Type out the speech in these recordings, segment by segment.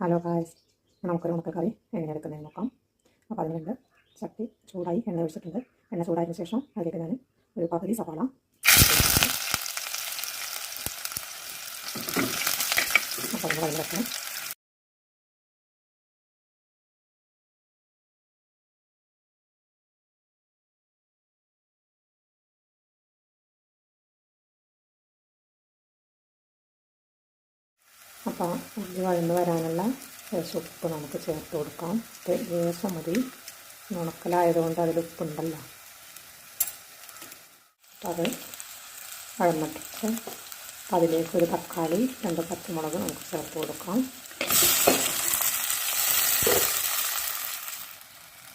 Hello guys നമുക്കൊരു ഉണക്കക്കറി എങ്ങനെ എടുക്കുന്നതെന്ന് നോക്കാം. അപ്പോൾ അതിന് വേണ്ട ചട്ടി ചൂടായി എണ്ണ ഒഴിച്ചിട്ടുണ്ട്. എണ്ണ ചൂടായതിനു ശേഷം അതിലേക്ക് ഞാൻ ഒരു പകുതി സവാള അപ്പോൾ നമ്മൾ വെക്കണം. അപ്പോൾ ഉള്ളി വഴന്ന് വരാനുള്ള ഉപ്പ് നമുക്ക് ചേർത്ത് കൊടുക്കാം. ലേശം മതി. നുണക്കലായതുകൊണ്ട് അതിൽ ഉപ്പുണ്ടല്ലോ. അത് വഴന്നിട്ടിട്ട് അതിലേക്ക് ഒരു തക്കാളി രണ്ട് പച്ചമുളക് നമുക്ക് ചേർത്ത് കൊടുക്കാം.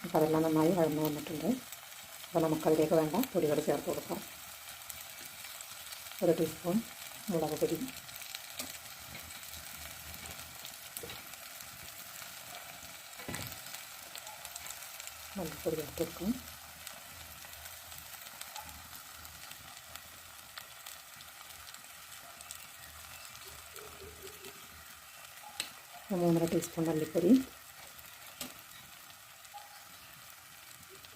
അപ്പോൾ അതെല്ലാം നന്നായി വഴന്ന് വന്നിട്ടുണ്ട്. അപ്പോൾ നമുക്കതിലേക്ക് വേണ്ട പൊടികൾ ചേർത്ത് കൊടുക്കാം. ഒരു ടീസ്പൂൺ മുളക് പൊടി. മല്ലിപ്പൊടി ചേർത്ത് കൊടുക്കും മൂന്നര ടീസ്പൂൺ മല്ലിപ്പൊടി.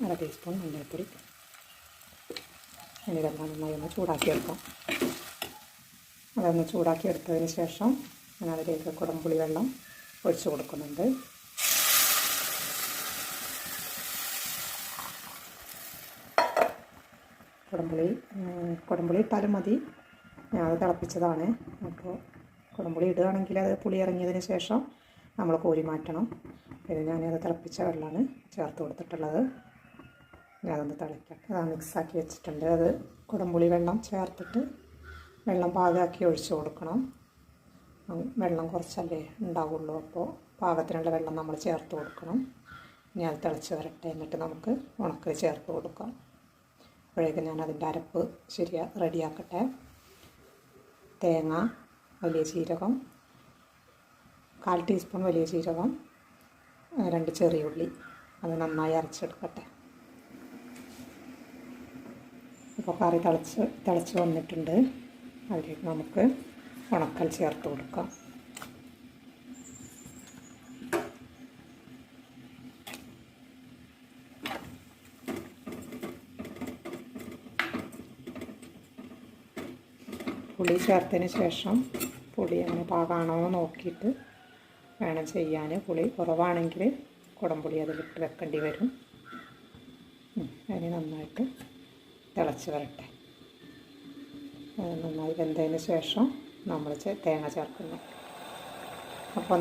അര ടീസ്പൂൺ മഞ്ഞൾപ്പൊടി. ഇനി നന്നായി ഒന്ന് ചൂടാക്കി എടുക്കാം. അതൊന്ന് ചൂടാക്കി എടുത്തതിന് ശേഷം ഞാൻ അതിലേക്ക് കുടംപുളി വെള്ളം ഒഴിച്ചു കൊടുക്കുന്നുണ്ട്. കുടംപുളി കുടംപുളി ഇട്ടാലും മതി. ഞാൻ തിളപ്പിച്ചതാണ്. അപ്പോൾ കുടംപുളി ഇടുകയാണെങ്കിൽ അത് പുളി ഇറങ്ങിയതിന് ശേഷം നമ്മൾ കോരി മാറ്റണം. പിന്നെ ഞാനത് തിളപ്പിച്ച വെള്ളമാണ് ചേർത്ത് കൊടുത്തിട്ടുള്ളത്. ഞാനതൊന്ന് തിളയ്ക്കട്ടെ അത് മിക്സാക്കി വെച്ചിട്ടുണ്ട്. അത് കുടംപുളി വെള്ളം ചേർത്തിട്ട് വെള്ളം പാകമാക്കി ഒഴിച്ചു കൊടുക്കണം. വെള്ളം കുറച്ചല്ലേ ഉണ്ടാവുള്ളൂ. അപ്പോൾ പാകത്തിനുള്ള വെള്ളം നമ്മൾ ചേർത്ത് കൊടുക്കണം. ഇനി അത് തിളച്ച് വരട്ടെ. എന്നിട്ട് നമുക്ക് ഉണക്കൽ ചേർത്ത് കൊടുക്കാം. അപ്പോഴേക്കും ഞാൻ അതിന്റെ അരപ്പ് ശരിയാ റെഡിയാക്കട്ടെ. തേങ്ങ വലിയ ജീരകം കാൽ ടീസ്പൂൺ വലിയ ജീരകം രണ്ട് ചെറിയ ഉള്ളി. അത് നന്നായി അരച്ചെടുക്കട്ടെ. ഇപ്പോൾ കറി തിളച്ച് തിളച്ച് വന്നിട്ടുണ്ട്. അതിലേക്ക് നമുക്ക് ഉണക്കൽ ചേർത്ത് കൊടുക്കാം. പുളി ചേർത്തതിന് ശേഷം പുളി അങ്ങനെ പാകാണോ നോക്കിയിട്ട് വേണം ചെയ്യാൻ. പുളി കുറവാണെങ്കിൽ കുടംപുളി അതിലിട്ട് വെക്കേണ്ടി വരും. അതിന് നന്നായിട്ട് തിളച്ച് വരട്ടെ. നന്നായി വെന്തതിന് ശേഷം നമ്മൾ തേങ്ങ ചേർക്കുന്നു. അപ്പോൾ